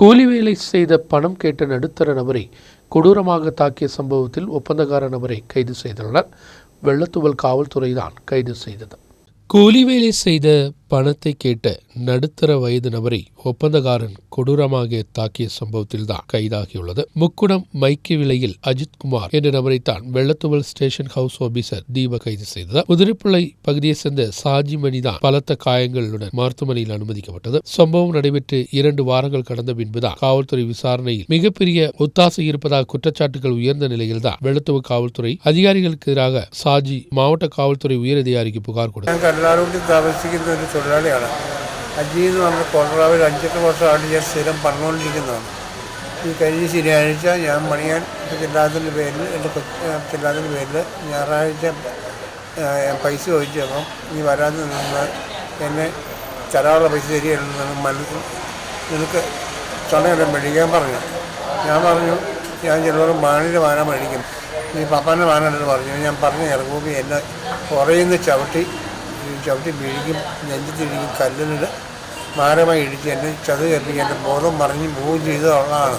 கூலி வேலை செய்த பணம் கேட்ட நடுத்தர நபரை கொடூரமாக தாக்கிய சம்பவத்தில் ஒப்பந்தக்கார நபரை கைது செய்துள்ளனர். வெள்ளத்துவல் காவல்துறை தான் கைது செய்தது. கூலி வேலை செய்த பணத்தை கேட்ட நடுத்தர வயது நபரை ஒப்பந்தக்காரன் கொடூரமாக தாக்கிய சம்பவத்தில்தான் கைதாகியுள்ளது. முக்குடம் மைக்கு விலையில் அஜித் குமார் என்ற நபரைத்தான் வெள்ளத்துவல் ஸ்டேஷன் ஹவுஸ் ஆபீசர் தீப கைது செய்தது. உதிரிப்பிள்ளை பகுதியை சேர்ந்த சாஜி மணிதான் பலத்த காயங்களுடன் மருத்துவமனையில் அனுமதிக்கப்பட்டது. சம்பவம் நடைபெற்று இரண்டு வாரங்கள் கடந்த பின்புதான் காவல்துறை விசாரணையில் மிகப்பெரிய ஒத்தாசை இருப்பதாக குற்றச்சாட்டுகள் உயர்ந்த நிலையில்தான் வெள்ளத்துவ காவல்துறை அதிகாரிகளுக்கு எதிராக சாஜி மாவட்ட காவல்துறை உயரதிகாரிக்கு புகார் கொடுத்தார் തൊഴിലാളിയാണ്. അജി എന്ന് പറഞ്ഞ കോളറാവിൽ അഞ്ചെട്ട് വർഷമായിട്ട് ഞാൻ സ്ഥിരം പറഞ്ഞുകൊണ്ടിരിക്കുന്നതാണ്. ഈ കഴിഞ്ഞ ശനിയാഴ്ച ഞാൻ മണിയാൻ ചില്ലാത്തിന്റെ പേരിൽ എന്റെ ചില്ലാത്തിന്റെ പേരിൽ ഞായറാഴ്ച പൈസ ചോദിച്ചപ്പം നീ വരാതെ നിന്ന് എന്നെ തരാനുള്ള പൈസ തരികയാണെന്ന് മനസ്സിൽ നിനക്ക് ചുണയെല്ലാം മേടിക്കാൻ പറഞ്ഞു. ഞാൻ പറഞ്ഞു ഞാൻ ചിലവർ മാണിന്റെ വാന മേടിക്കും. നീ പപ്പാന്റെ വാനാണെന്ന് പറഞ്ഞു. ഞാൻ പറഞ്ഞു ഇറങ്ങുമ്പോൾ എന്നെ കുറയുന്ന ചവിട്ടി ചവിട്ടി വീഴിക്കും നെഞ്ചത്തിരിക്കും കല്ലിനിട്ട് മാരമായി ഇടിച്ച് എന്നെ ചതു കയറിപ്പിക്കും എന്റെ ബോധം മറിഞ്ഞ് പോവുകയും ചെയ്തതാണ്.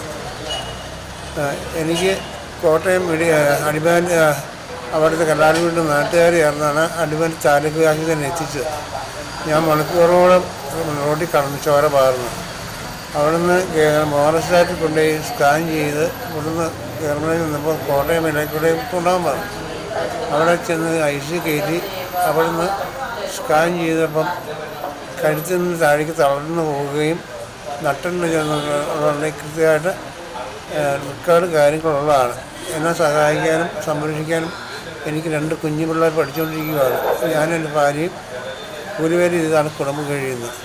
എനിക്ക് കോട്ടയം ഇടി അടിമാൻ അവിടുത്തെ വീട്ടിൽ നാട്ടുകാർ ചേർന്നാണ് അടിമാൻ താലൂക്ക് ആശുപത്രി എത്തിച്ചത്. ഞാൻ മണിക്കൂറോളം റോഡിൽ കടന്നു ചോര പാർന്നു. അവിടുന്ന് മോറസ്റ്റാറ്റിൽ കൊണ്ടുപോയി സ്കാൻ ചെയ്ത് ഇവിടുന്ന് കേരളയിൽ നിന്നപ്പോൾ കോട്ടയം ഇടയ്ക്കൂടെ കൊണ്ടുപോകാൻ പറഞ്ഞു. അവിടെ ചെന്ന് ഐ സി കയറ്റി അവിടുന്ന് സ്കാൻ ചെയ്തപ്പം കഴുത്തിൽ നിന്ന് താഴേക്ക് തളർന്നു പോവുകയും നട്ടുണ്ട് ചെന്നുള്ള കൃത്യമായിട്ട് റെക്കോർഡ് കാര്യങ്ങളുള്ളതാണ്. എന്നെ സഹായിക്കാനും സംരക്ഷിക്കാനും എനിക്ക് രണ്ട് കുഞ്ഞു പിള്ളേർ പഠിച്ചുകൊണ്ടിരിക്കുകയാണ്. ഞാനും എന്റെ ഭാര്യയും ഒരു പേര് ഇതാണ് കുടുംബം കഴിയുന്നത്.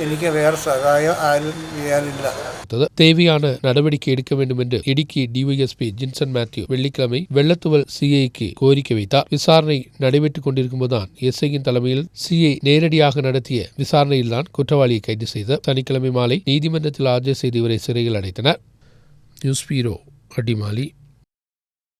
എനിക്ക് വേറെ സഹായം ആരും ചെയ്യാനില്ല கொடுத்தது தேவையான நடவடிக்கை எடுக்க வேண்டும் என்று இடுக்கி டிஒஎஸ்பி ஜின்சன் மேத்யூ வெள்ளிக்கிழமை வெள்ளத்துவல் சிஐக்கு கோரிக்கை வைத்தார் விசாரணை நடைபெற்றுக் கொண்டிருக்கும்போதுதான் எஸ்ஐயின் தலைமையில் சிஐ நேரடியாக நடத்திய விசாரணையில்தான் குற்றவாளியை கைது செய்து சனிக்கிழமை மாலை நீதிமன்றத்தில் ஆஜர் செய்து இவரை சிறையில் அடைத்தனர் நியூஸ் பீரோ அடிமாலி